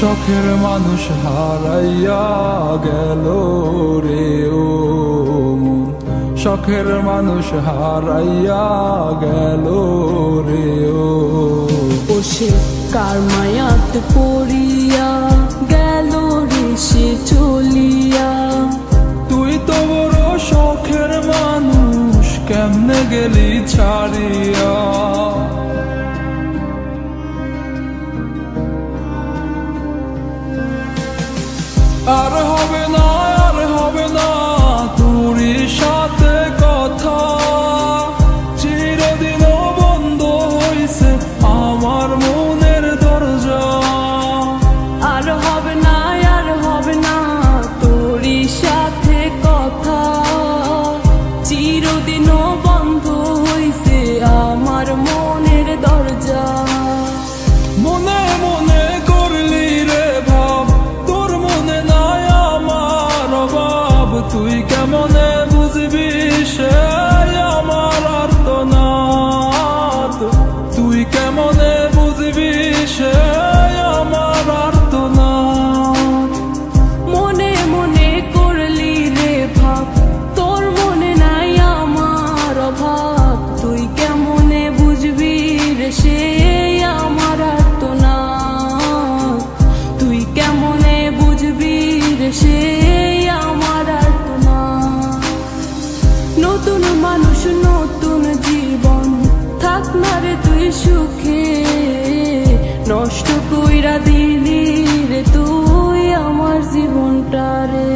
শখের মানুষ হারাইয়া গেল রে ও মন। শখের মানুষ হারাইয়া গেল রে ও। সে কার মায়াত পড়িয়া নষ্ট কইরা দিলি রে তুই আমার জীবনটা রে।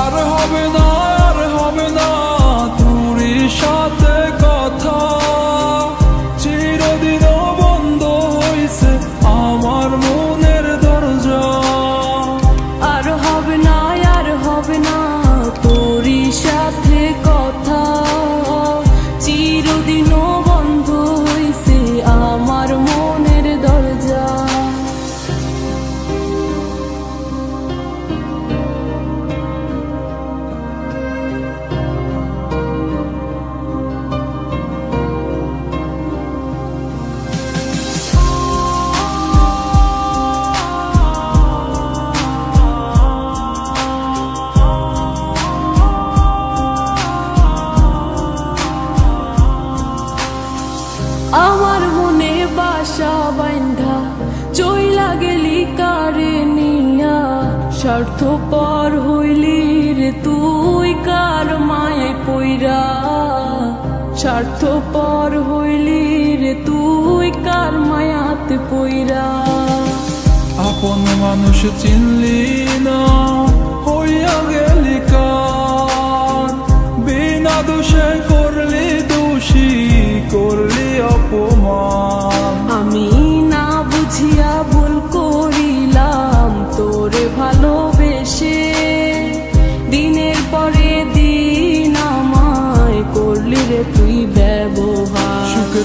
আর হবে না আর হবে না তোরই সাথে কথা। চিরদিন বন্ধ হইছে আমার মনের দরজা। আর হবে না আর হবে না তোরই সাথে কথা। চিরদিনও স্বার্থ পর হইলি রে তুই কার মায়ে পইরা? স্বার্থ পর হইলি রে তুই কার মায়াতে পইরা? আপন মানুষ চিনলি না, হইয়া গেলি কার? বিনা দোষে